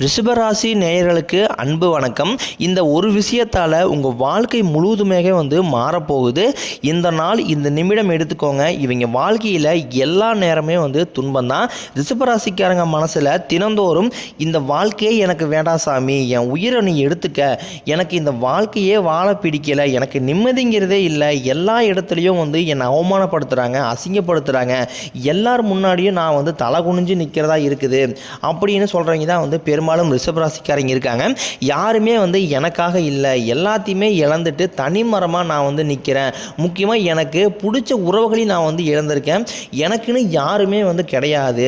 ரிஷபராசி நேயர்களுக்கு அன்பு வணக்கம். இந்த ஒரு விஷயத்தால் உங்கள் வாழ்க்கை முழுவதுமே வந்து மாறப்போகுது. இந்த நாள் இந்த நிமிடம் எடுத்துக்கோங்க. இவங்க வாழ்க்கையில் எல்லா நேரமே வந்து துன்பம் தான் ரிஷபராசிக்காரங்க மனசில் தினந்தோறும் இந்த வாழ்க்கையே எனக்கு வேண்டாம் சாமி என் உயிரை நீ எடுத்துக்க. எனக்கு இந்த வாழ்க்கையே வாழ பிடிக்கலை. எனக்கு நிம்மதிங்கிறதே இல்லை. எல்லா இடத்துலையும் வந்து என்னை அவமானப்படுத்துகிறாங்க அசிங்கப்படுத்துகிறாங்க எல்லார் முன்னாடியும் நான் வந்து தலை குனிஞ்சு நிற்கிறதா இருக்குது. அப்படின்னு சொல்கிறவங்க தான் வந்து பெரும் பெரும்பாலும் ரிஷபராசிக்காரங்க இருக்காங்க. யாருமே வந்து எனக்காக இல்லை. எல்லாத்தையுமே இழந்துட்டு தனிமரமாக நான் வந்து நிற்கிறேன் முக்கியமாக எனக்கு பிடிச்ச உறவுகளையும் நான் வந்து இழந்திருக்கேன். எனக்குன்னு யாருமே வந்து கிடையாது.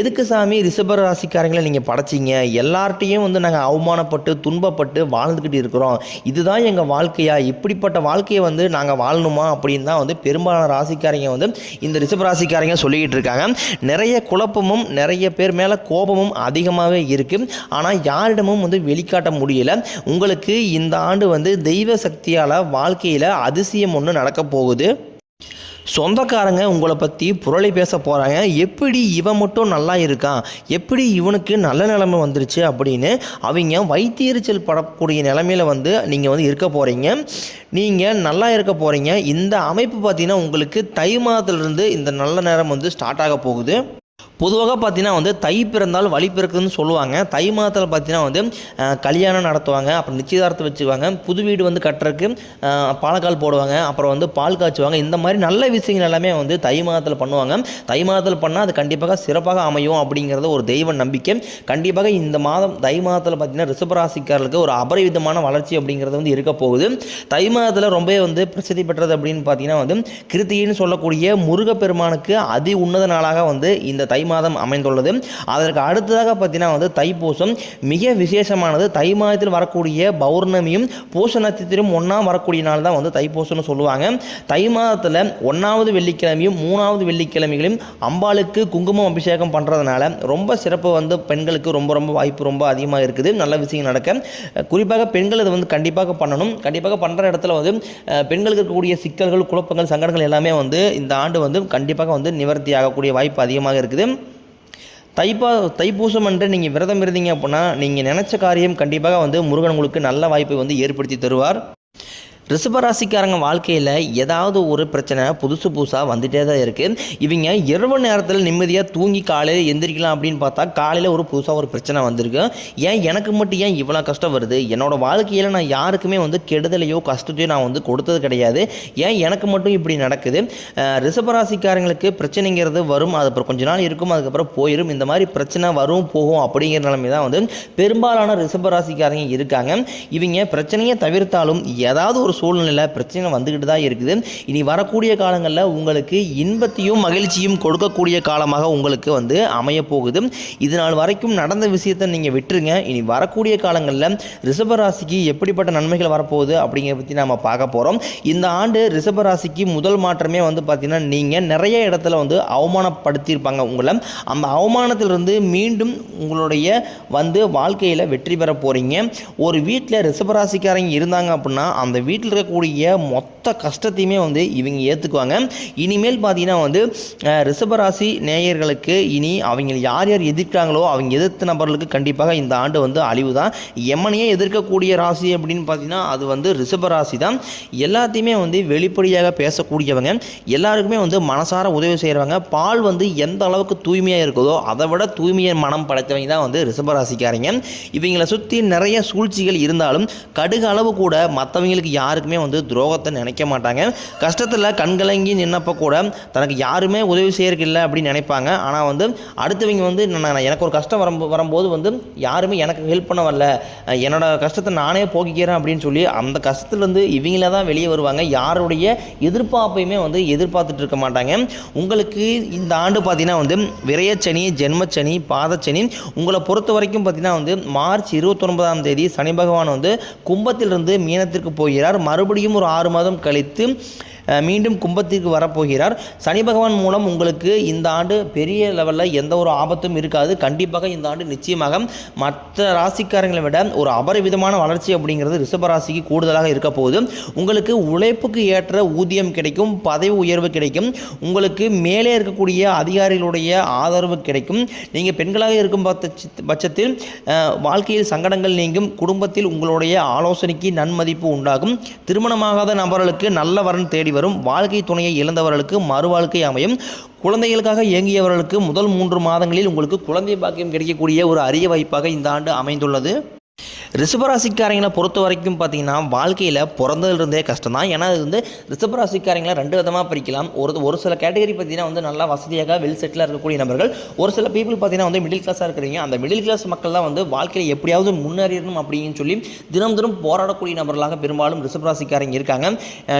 எதுக்கு சாமி ரிஷபராசிக்காரங்களை நீங்கள் படைச்சிங்க? எல்லார்ட்டையும் வந்து நாங்கள் அவமானப்பட்டு துன்பப்பட்டு வாழ்ந்துக்கிட்டு இருக்கிறோம். இதுதான் எங்கள் வாழ்க்கையா? இப்படிப்பட்ட வாழ்க்கையை வந்து நாங்கள் வாழணுமா? அப்படின்னு தான் வந்து பெரும்பாலான ராசிக்காரங்க வந்து இந்த ரிஷபராசிக்காரங்க சொல்லிக்கிட்டு இருக்காங்க. நிறைய குழப்பமும் நிறைய பேர் மேலே கோபமும் அதிகமாகவே இருக்குது ஆனால் யாரிடமும் வந்து வெளிக்காட்ட முடியல. உங்களுக்கு இந்த ஆண்டு வந்து தெய்வ சக்தியால் வாழ்க்கையில் அதிசயம் ஒன்று நடக்க போகுது. சொந்தக்காரங்க உங்களை பற்றி புரளி பேச போகிறாங்க எப்படி இவன் மட்டும் நல்லா இருக்கான்? எப்படி இவனுக்கு நல்ல நிலைமை வந்துருச்சு அப்படின்னு அவங்க வைத்தியரிச்சல் படக்கூடிய நிலமையில வந்து நீங்கள் வந்து இருக்க போகிறீங்க நீங்கள் நல்லா இருக்க போகிறீங்க இந்த அமைப்பு பார்த்திங்கன்னா உங்களுக்கு தை மாதத்துலேருந்து இந்த நல்ல நேரம் வந்து ஸ்டார்ட் ஆக போகுது. பொதுவாக பார்த்தீங்கன்னா வந்து தை பிறந்தால் வழி பிறக்குதுன்னு சொல்லுவாங்க. தை மாதத்தில் பார்த்தீங்கன்னா வந்து கல்யாணம் நடத்துவாங்க. அப்புறம் நிச்சயதார்த்தம் வச்சுக்குவாங்க. புது வீடு வந்து கட்டுறதுக்கு பாலக்கால் போடுவாங்க. அப்புறம் வந்து பால் காய்ச்சுவாங்க. இந்த மாதிரி நல்ல விஷயங்கள் எல்லாமே வந்து தை மாதத்தில் பண்ணுவாங்க. தை மாதத்தில் பண்ணால் அது கண்டிப்பாக சிறப்பாக அமையும் அப்படிங்கிறது ஒரு தெய்வ நம்பிக்கை. கண்டிப்பாக இந்த மாதம் தை மாதத்தில் பார்த்தீங்கன்னா ரிஷபராசிக்காரர்களுக்கு ஒரு அபரிவிதமான வளர்ச்சி அப்படிங்கிறது வந்து இருக்க போகுது. தை மாதத்தில் ரொம்பவே வந்து பிரசித்தி பெற்றது அப்படின்னு பார்த்தீங்கன்னா வந்து கிருத்தியின்னு சொல்லக்கூடிய முருகப்பெருமானுக்கு அதி உன்னத நாளாக வந்து இந்த தை மாதம் அமைந்துள்ளது. அதற்கு அடுத்ததாக பார்த்தீங்கன்னா வந்து தைப்பூசம் மிக விசேஷமானது. தை மாதத்தில் வரக்கூடிய பௌர்ணமியும் பூச நட்சத்திரம் ஒன்றாம் வரக்கூடிய நாள் தான் வந்து தைப்பூசம்னு சொல்லுவாங்க. தை மாதத்தில் ஒன்றாவது வெள்ளிக்கிழமையும் மூணாவது வெள்ளிக்கிழமைகளையும் அம்பாளுக்கு குங்குமம் அபிஷேகம் பண்ணுறதுனால ரொம்ப சிறப்பு வந்து பெண்களுக்கு ரொம்ப ரொம்ப வாய்ப்பு ரொம்ப அதிகமாக இருக்குது. நல்ல விஷயம் நடக்க. குறிப்பாக பெண்கள் இதை வந்து கண்டிப்பாக பண்ணணும். கண்டிப்பாக பண்ணுற இடத்துல வந்து பெண்களுக்கு இருக்கக்கூடிய சிக்கல்கள் குழப்பங்கள் சங்கடங்கள் எல்லாமே வந்து இந்த ஆண்டு வந்து கண்டிப்பாக வந்து நிவர்த்தி ஆகக்கூடிய வாய்ப்பு அதிகமாக இருக்குது. தைப்பா தைப்பூசம் என்று நீங்கள் விரதம் இருந்தீங்க அப்படின்னா நீங்கள் நினச்ச காரியம் கண்டிப்பாக வந்து முருகன் உங்களுக்கு நல்ல வாய்ப்பை வந்து ஏற்படுத்தி தருவார். ரிஷபராசிக்காரங்க வாழ்க்கையில் ஏதாவது ஒரு பிரச்சனை புதுசு புதுசாக வந்துட்டே தான் இருக்குது இவங்க இரவு நேரத்தில் நிம்மதியாக தூங்கி காலையில் எந்திரிக்கலாம் அப்படின்னு பார்த்தா காலையில் ஒரு புதுசாக ஒரு பிரச்சனை வந்திருக்கு. ஏன் எனக்கு மட்டும் ஏன் இவ்வளோ கஷ்டம் வருது? என்னோட வாழ்க்கையில் நான் யாருக்குமே வந்து கெடுதலையோ கஷ்டத்தையோ நான் வந்து கொடுத்தது கிடையாது. ஏன் எனக்கு மட்டும் இப்படி நடக்குது? ரிஷபராசிக்காரங்களுக்கு பிரச்சனைங்கிறது வரும். அது அப்புறம் கொஞ்ச நாள் இருக்கும். அதுக்கப்புறம் போயிடும் இந்த மாதிரி பிரச்சனை வரும் போகும் அப்படிங்கிற நிலைமை தான் வந்து பெரும்பாலான ரிஷபராசிக்காரங்க இருக்காங்க. இவங்க பிரச்சனையை தவிர்த்தாலும் ஏதாவது ஒரு சூழ்நிலை பிரச்சனை வந்துக்கிட்டு தான் இருக்குது. இனி வரக்கூடிய காலங்களில் உங்களுக்கு இன்பத்தையும் மகிழ்ச்சியும் கொடுக்கக்கூடிய காலமாக உங்களுக்கு வந்து அமைய போகுது இது நாள் வரைக்கும் நடந்த விஷயத்தை நீங்கள் விட்டுருங்க. இனி வரக்கூடிய காலங்களில் ரிஷபராசிக்கு எப்படிப்பட்ட நன்மைகள் வரப்போகுது அப்படிங்கிறத பற்றி நாம் பார்க்க போகிறோம் இந்த ஆண்டு ரிஷபராசிக்கு முதல் மாற்றமே வந்து பார்த்திங்கன்னா நீங்கள் நிறைய இடத்துல வந்து அவமானப்படுத்தியிருப்பாங்க உங்களை. அந்த அவமானத்திலிருந்து மீண்டும் உங்களுடைய வந்து வாழ்க்கையில் வெற்றி பெற போகிறீங்க ஒரு வீட்டில் ரிஷபராசிக்காரங்க இருந்தாங்க அப்படின்னா அந்த வீட்டில் இருக்கக்கூடிய மொத்த கஷ்டத்தையுமே வந்து இவங்க ஏற்றுக்குவாங்க இனிமேல் பார்த்தீங்கன்னா வந்து ரிஷபராசி நேயர்களுக்கு இனி அவங்க யார் யார் எதிர்க்கிறாங்களோ அவங்க எதிர்த்த நபர்களுக்கு கண்டிப்பாக இந்த ஆண்டு வந்து அழிவு தான் எம்மனையே எதிர்க்கக்கூடிய ராசி அப்படின்னு பார்த்தீங்கன்னா அது வந்து ரிஷபராசி தான் எல்லாத்தையுமே வந்து வெளிப்படையாக பேசக்கூடியவங்க. எல்லாருக்குமே வந்து மனசார உதவி செய்கிறவங்க பால் வந்து எந்த அளவுக்கு தூய்மையாக இருக்குதோ அதை விட தூய்மையை மனம் படைத்தவங்க தான் வந்து ரிஷபராசிக்காரங்க. இவங்களை சுற்றி நிறைய சூழ்ச்சிகள் இருந்தாலும் கடுகு அளவு கூட மற்றவங்களுக்கு யார் யாருக்குமே வந்து துரோகத்தை நினைக்க மாட்டாங்க. கஷ்டத்தில் கண்கலங்கி நின்னப்போ கூட தனக்கு யாருமே உதவி செய்யறதுக்கு இல்லை அப்படின்னு நினைப்பாங்க. ஆனால் வந்து அடுத்தவங்க வந்து நான் எனக்கு ஒரு கஷ்டம் வரும் வரும்போது வந்து யாருமே எனக்கு ஹெல்ப் பண்ண வரல. என்னோட கஷ்டத்தை நானே போக்கிக்கிறேன் அப்படின்னு சொல்லி அந்த கஷ்டத்துலேருந்து இவங்கள தான் வெளியே வருவாங்க. யாருடைய எதிர்பார்ப்பையுமே வந்து எதிர்பார்த்துட்டு இருக்க மாட்டாங்க. உங்களுக்கு இந்த ஆண்டு பார்த்தீங்கன்னா வந்து விரயச்சனி ஜென்மச்சனி பாதச்சனி உங்களை பொறுத்த வரைக்கும் பார்த்தீங்கன்னா வந்து மார்ச் இருபத்தொன்பதாம் தேதி சனி பகவான் வந்து கும்பத்திலிருந்து மீனத்திற்கு போகிறார். மறுபடியும் ஒரு ஆறு மாதம் கழித்து மீண்டும் கும்பத்திற்கு வரப்போகிறார். சனி பகவான் மூலம் உங்களுக்கு இந்த ஆண்டு பெரிய லெவலில் எந்த ஒரு ஆபத்தும் இருக்காது. கண்டிப்பாக இந்த ஆண்டு நிச்சயமாக மற்ற ராசிக்காரங்களை விட ஒரு அபரிவிதமான வளர்ச்சி அப்படிங்கிறது ரிஷப ராசிக்கு கூடுதலாக இருக்க போகுது. உங்களுக்கு உழைப்புக்கு ஏற்ற ஊதியம் கிடைக்கும் பதவி உயர்வு கிடைக்கும். உங்களுக்கு மேலே இருக்கக்கூடிய அதிகாரிகளுடைய ஆதரவு கிடைக்கும். நீங்கள் பெண்களாக இருக்கும் பட்சத்தில் வாழ்க்கையில் சங்கடங்கள் நீங்கும். குடும்பத்தில் உங்களுடைய ஆலோசனைக்கு நன்மதிப்பு உண்டாகும். திருமணமாகாத நபர்களுக்கு நல்ல வரன் தேடி வரும் வாழ்க்கை துணையை இழந்தவர்களுக்கு மறுவாழ்க்கை அமையும். குழந்தைகளுக்காக இயங்கியவர்களுக்கு முதல் மூன்று மாதங்களில் உங்களுக்கு குழந்தை பாக்கியம் கிடைக்கக்கூடிய ஒரு அரிய வாய்ப்பாக இந்த ஆண்டு அமைந்துள்ளது. ரிஷபராசிக்காரங்களை பொறுத்த வரைக்கும் பார்த்தீங்கன்னா வாழ்க்கையில் பிறந்ததுலேருந்தே கஷ்டம் தான் ஏன்னா அது வந்து ரிஷபராசிக்காரங்களை ரெண்டு விதமாக பிரிக்கலாம். ஒரு ஒரு சில கேட்டகரி பார்த்தீங்கன்னா வந்து நல்லா வசதியாக வெல் செட்டிலாக இருக்கக்கூடிய நபர்கள். ஒரு சில பீப்புள் பார்த்தீங்கன்னா வந்து மிடில் கிளாஸாக இருக்கிறீங்க. அந்த மிடில் கிளாஸ் மக்கள் தான் வந்து வாழ்க்கையில் எப்படியாவது முன்னேறணும் அப்படின்னு சொல்லி தினம் தினம் போராடக்கூடிய நபர்களாக பெரும்பாலும் ரிஷபராசிக்காரங்க இருக்காங்க.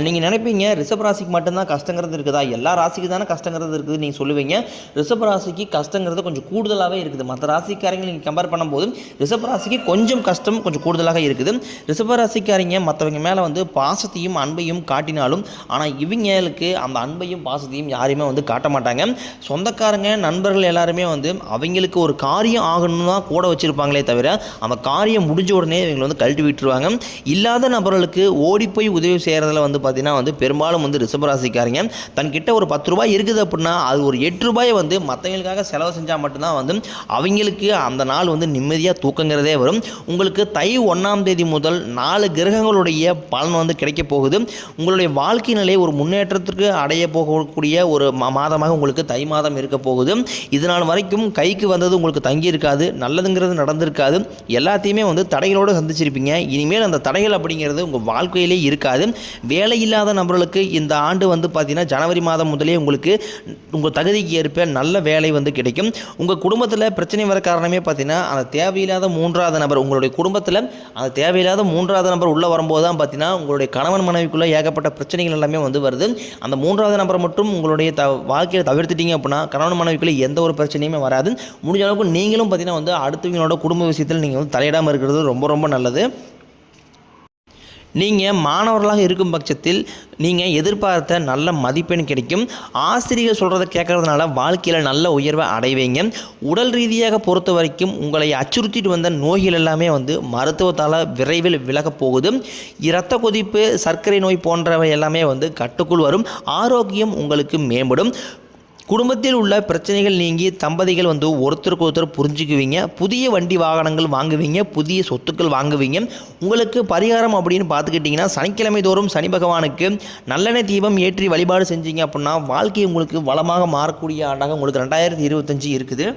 நீங்கள் நினைப்பீங்க ரிஷபராசிக்கு மட்டும்தான் கஷ்டங்கிறது இருக்குதா? எல்லா ராசிக்கு தானே கஷ்டங்கிறது இருக்குது நீங்கள் சொல்லுவீங்க. ரிஷபராசிக்கு கஷ்டங்கிறது கொஞ்சம் கூடுதலாகவே இருக்குது. மற்ற ராசிக்காரங்க நீங்கள் கம்பேர் பண்ணும்போது ரிஷபராசிக்கு கொஞ்சம் கஷ்டம் கொஞ்சம் கூடுதலாக இருக்குது. ரிஷபராசிக்காரங்க மற்றவங்க மேலே வந்து பாசத்தையும் அன்பையும் காட்டினாலும் ஆனால் இவங்களுக்கு அந்த அன்பையும் பாசத்தையும் யாரையுமே வந்து காட்ட மாட்டாங்க. சொந்தக்காரங்க நண்பர்கள் எல்லாருமே வந்து அவங்களுக்கு ஒரு காரியம் ஆகணும்னு தான் கூட வச்சுருப்பாங்களே தவிர அந்த காரியம் முடிஞ்ச உடனே இவங்களை வந்து கழட்டி விட்டுருவாங்க. இல்லாத நபர்களுக்கு ஓடிப்போய் உதவி செய்கிறதுல வந்து பார்த்திங்கன்னா வந்து பெரும்பாலும் வந்து ரிஷபராசிக்காரங்க. தன்கிட்ட ஒரு பத்து ரூபாய் இருக்குது அப்படின்னா அது ஒரு எட்டு ரூபாயை வந்து மற்றவங்களுக்காக செலவு செஞ்சால் மட்டும்தான் வந்து அவங்களுக்கு அந்த நாள் வந்து நிம்மதியாக தூக்கங்கிறதே வரும். உங்களுக்கு தை ஒன்றாம் தேதி முதல் நாலு கிரகங்களுடைய பலன் வந்து கிடைக்க போகுது. உங்களுடைய வாழ்க்கை நிலை ஒரு முன்னேற்றத்திற்கு அடைய போகக்கூடிய ஒரு மாதமாக உங்களுக்கு தை மாதம் இருக்க போகுது. இது நாள் வரைக்கும் கைக்கு வந்தது உங்களுக்கு தங்கி இருக்காது நல்லதுங்கிறது நடந்திருக்காது. எல்லாத்தையுமே வந்து தடைகளோடு சந்திச்சிருப்பீங்க. இனிமேல் அந்த தடைகள் அப்படிங்கிறது உங்கள் வாழ்க்கையிலே இருக்காது. வேலை இல்லாத நபர்களுக்கு இந்த ஆண்டு வந்து பார்த்தீங்கன்னா ஜனவரி மாதம் முதலே உங்களுக்கு உங்கள் தகுதிக்கு ஏற்ப நல்ல வேலை வந்து கிடைக்கும். உங்கள் குடும்பத்தில் பிரச்சனை வர காரணமே பார்த்தீங்கன்னா அந்த தேவையில்லாத மூன்றாவது நபர் உங்களுடைய குடும்ப குடும்பத்தில் அந்த தேவையில்லாத மூன்றாவது நம்பர் உள்ளே வரும்போது தான் பார்த்தீங்கன்னா உங்களுடைய கணவன் மனைவிக்குள்ளே ஏகப்பட்ட பிரச்சனைகள் எல்லாமே வந்து வருது. அந்த மூன்றாவது நம்பர் மட்டும் உங்களுடைய த வாழ்க்கையில் தவிர்த்துட்டீங்க அப்படின்னா கணவன் மனைவிக்குள்ளே எந்த ஒரு பிரச்சனையுமே வராது. முடிஞ்ச அளவுக்கு நீங்களும் பார்த்தீங்கன்னா வந்து அடுத்தவங்களோட குடும்ப விஷயத்தில் நீங்கள் வந்து தலையிடாமல் இருக்கிறது ரொம்ப ரொம்ப நல்லது. நீங்கள் மாணவர்களாக இருக்கும் பட்சத்தில் நீங்கள் எதிர்பார்த்த நல்ல மதிப்பெண் கிடைக்கும். ஆசிரியர் சொல்கிறத கேட்கறதுனால வாழ்க்கையில் நல்ல உயர்வை அடைவீங்க. உடல் ரீதியாக பொறுத்த வரைக்கும் உங்களை அச்சுறுத்திட்டு வந்த நோய்கள் எல்லாமே வந்து மருத்துவத்தால் விரைவில் விலகப் போகுது. இரத்த கொதிப்பு சர்க்கரை நோய் போன்றவை எல்லாமே வந்து கட்டுக்குள் வரும். ஆரோக்கியம் உங்களுக்கு மேம்படும். குடும்பத்தில் உள்ள பிரச்சனைகள் நீங்கி தம்பதிகள் வந்து ஒருத்தருக்கு ஒருத்தர் புரிஞ்சுக்குவீங்க புதிய வண்டி வாகனங்கள் வாங்குவீங்க புதிய சொத்துக்கள் வாங்குவீங்க. உங்களுக்கு பரிகாரம் அப்படின்னு பார்த்துக்கிட்டிங்கன்னா சனிக்கிழமை தோறும் சனி பகவானுக்கு நல்லெண்ணெய் தீபம் ஏற்றி வழிபாடு செஞ்சீங்க அப்படின்னா வாழ்க்கை உங்களுக்கு வளமாக மாறக்கூடிய ஆண்டாக உங்களுக்கு ரெண்டாயிரத்தி இருபத்தஞ்சி இருக்குது.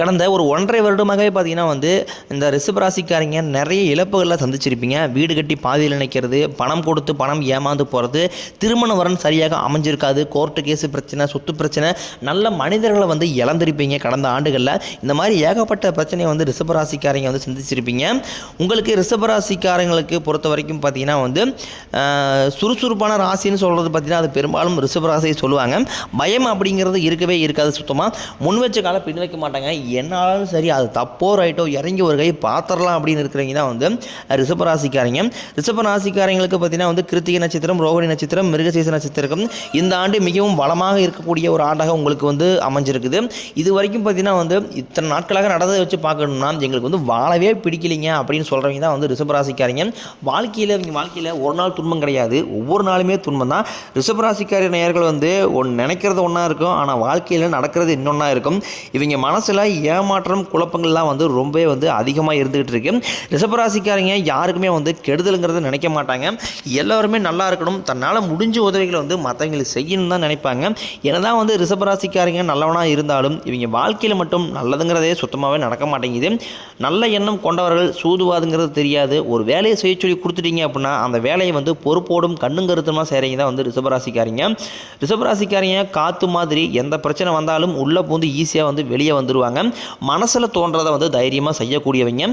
கடந்த ஒரு ஒன்றரை வருடமாகவே பார்த்தீங்கன்னா வந்து இந்த ரிஷபராசிக்காரங்க நிறைய இழப்புகள்லாம் சந்திச்சிருப்பீங்க. வீடு கட்டி பாதியில் நினைக்கிறது பணம் கொடுத்து பணம் ஏமாந்து போகிறது திருமண வரன் சரியாக அமைஞ்சிருக்காது கோர்ட்டு கேஸு பிரச்சனை சொத்து பிரச்சனை நல்ல மனிதர்களை வந்து இழந்திருப்பீங்க கடந்த ஆண்டுகளில். இந்த மாதிரி ஏகப்பட்ட பிரச்சனையை வந்து ரிஷபராசிக்காரங்க வந்து சந்திச்சிருப்பீங்க. உங்களுக்கு ரிஷபராசிக்காரங்களுக்கு பொறுத்த வரைக்கும் பார்த்தீங்கன்னா வந்து சுறுசுறுப்பான ராசின்னு சொல்கிறது பார்த்தீங்கன்னா அது பெரும்பாலும் ரிஷபராசியை சொல்லுவாங்க. பயம் அப்படிங்கிறது இருக்கவே இருக்காது சுத்தமாக முன் வச்ச காலம் பின் வைக்க மாட்டாங்க. என்னாலும் சரி அது தப்போ ரைட்டோ இறங்கி ஒரு கை பார்த்துடலாம் அப்படின்னு இருக்கிறவங்க தான் வந்து ரிஷபராசிக்காரங்க ரிஷபராசிக்காரங்களுக்கு பார்த்தீங்கன்னா வந்து கிருத்திகை நட்சத்திரம் ரோகிணி நட்சத்திரம் மிருகசீச நட்சத்திரம் இந்த ஆண்டு மிகவும் வளமாக இருக்கக்கூடிய ஒரு ஆண்டாக உங்களுக்கு வந்து அமைஞ்சிருக்குது. இது வரைக்கும் பார்த்தீங்கன்னா வந்து இத்தனை நாட்களாக நடந்ததை வச்சு பார்க்கணும்னா எங்களுக்கு வந்து வாழவே பிடிக்கலைங்க அப்படின்னு சொல்கிறவங்க தான் வந்து ரிஷபராசிக்காரங்க வாழ்க்கையில் இவங்க வாழ்க்கையில் ஒரு நாள் துன்பம் கிடையாது. ஒவ்வொரு நாளுமே துன்பம் தான். ரிஷபராசிக்கார நேயர்கள் வந்து ஒன்று நினைக்கிறது ஒன்றா இருக்கும் ஆனால் வாழ்க்கையில் நடக்கிறது இன்னொன்றா இருக்கும். இவங்க மனசில் ஏமாற்றம் குழப்பங்கள்லாம் வந்து ரொம்பவே வந்து அதிகமாக இருந்துகிட்டு இருக்கு. ரிஷபராசிக்காரங்க யாருக்குமே வந்து கெடுதலுங்கிறத நினைக்க மாட்டாங்க. எல்லாருமே நல்லா இருக்கணும். தன்னால் முடிஞ்ச உதவிகளை வந்து மற்றவங்களுக்கு செய்யணும் தான் நினைப்பாங்க. என்னதான் வந்து ரிஷபராசிக்காரங்க நல்லவனாக இருந்தாலும் இவங்க வாழ்க்கையில் மட்டும் நல்லதுங்கிறதே சுத்தமாகவே நடக்க மாட்டேங்குது. நல்ல எண்ணம் கொண்டவர்கள் சூதுவாதுங்கிறது தெரியாது. ஒரு வேலையை செய்ய சொல்லி கொடுத்துட்டீங்க அப்படின்னா அந்த வேலையை வந்து பொறுப்போடும் கண்ணும் கருத்துமா செய்கிறீங்க தான் வந்து ரிஷபராசிக்காரங்க. ரிஷபராசிக்காரங்க காற்று மாதிரி எந்த பிரச்சனை வந்தாலும் உள்ளே பூந்து ஈஸியாக வந்து வெளியே வந்துடுவாங்க மனசில் தோன்றதை வந்து தைரியமாக செய்யக்கூடியவங்க.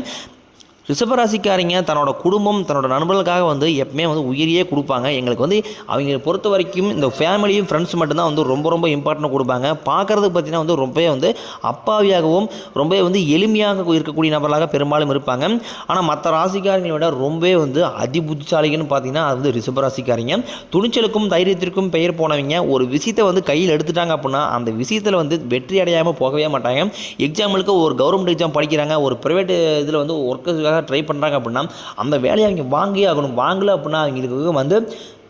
ரிஷபராசிக்காரங்க தன்னோட குடும்பம் தன்னோட நண்பர்களுக்காக வந்து எப்பவுமே வந்து உயிரியே கொடுப்பாங்க. எங்களுக்கு வந்து அவங்க பொறுத்த வரைக்கும் இந்த ஃபேமிலியும் ஃப்ரெண்ட்ஸ் மட்டும்தான் வந்து ரொம்ப ரொம்ப இம்பார்ட்டன்ட் கொடுப்பாங்க. பார்க்குறதுக்கு பார்த்தீங்கன்னா வந்து ரொம்பவே வந்து அப்பாவியாகவும் ரொம்பவே வந்து எளிமையாக இருக்கக்கூடிய நபர்களாக பெரும்பாலும் இருப்பாங்க. ஆனால் மற்ற ராசிக்காரங்களை விட ரொம்பவே வந்து அதிபுத்திசாலிகள்னு பார்த்தீங்கன்னா அது வந்து ரிஷபராசிக்காரங்க. துணிச்சலுக்கும் தைரியத்திற்கும் பெயர் போனவங்க ஒரு விஷயத்தை வந்து கையில் எடுத்துட்டாங்க அப்படின்னா அந்த விஷயத்தில் வந்து வெற்றி அடையாமல் போகவே மாட்டாங்க. எக்ஸாம்பிளுக்கு ஒரு கவர்மெண்ட் எக்ஸாம் படிக்கிறாங்க. ஒரு ப்ரைவேட் இதில் வந்து ஒர்க்கர்ஸுக்காக ட்ரை பண்ணுறாங்க அப்படின்னா அந்த வேலையை அவங்க வாங்கியே ஆகணும். வாங்கலை அப்படின்னா அவங்களுக்கு வந்து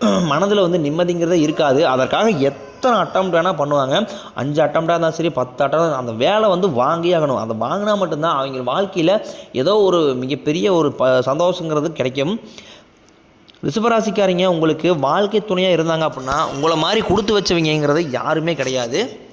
மனதில் வந்து நிம்மதிங்கிறதே இருக்காது. அதற்காக எத்தனை அட்டம் வேணால் பண்ணுவாங்க. அஞ்சு அட்டம்டாக இருந்தாலும் சரி பத்து அட்டம் அந்த வேலை வந்து வாங்கியே ஆகணும். அதை வாங்கினா மட்டும்தான் அவங்க வாழ்க்கையில் ஏதோ ஒரு மிகப்பெரிய ஒரு ப சந்தோஷங்கிறது கிடைக்கும். ரிஷபராசிக்காரங்க உங்களுக்கு வாழ்க்கை துணையாக இருந்தாங்க அப்படின்னா உங்களை மாதிரி கொடுத்து வச்சவங்கிறது யாருமே கிடையாது.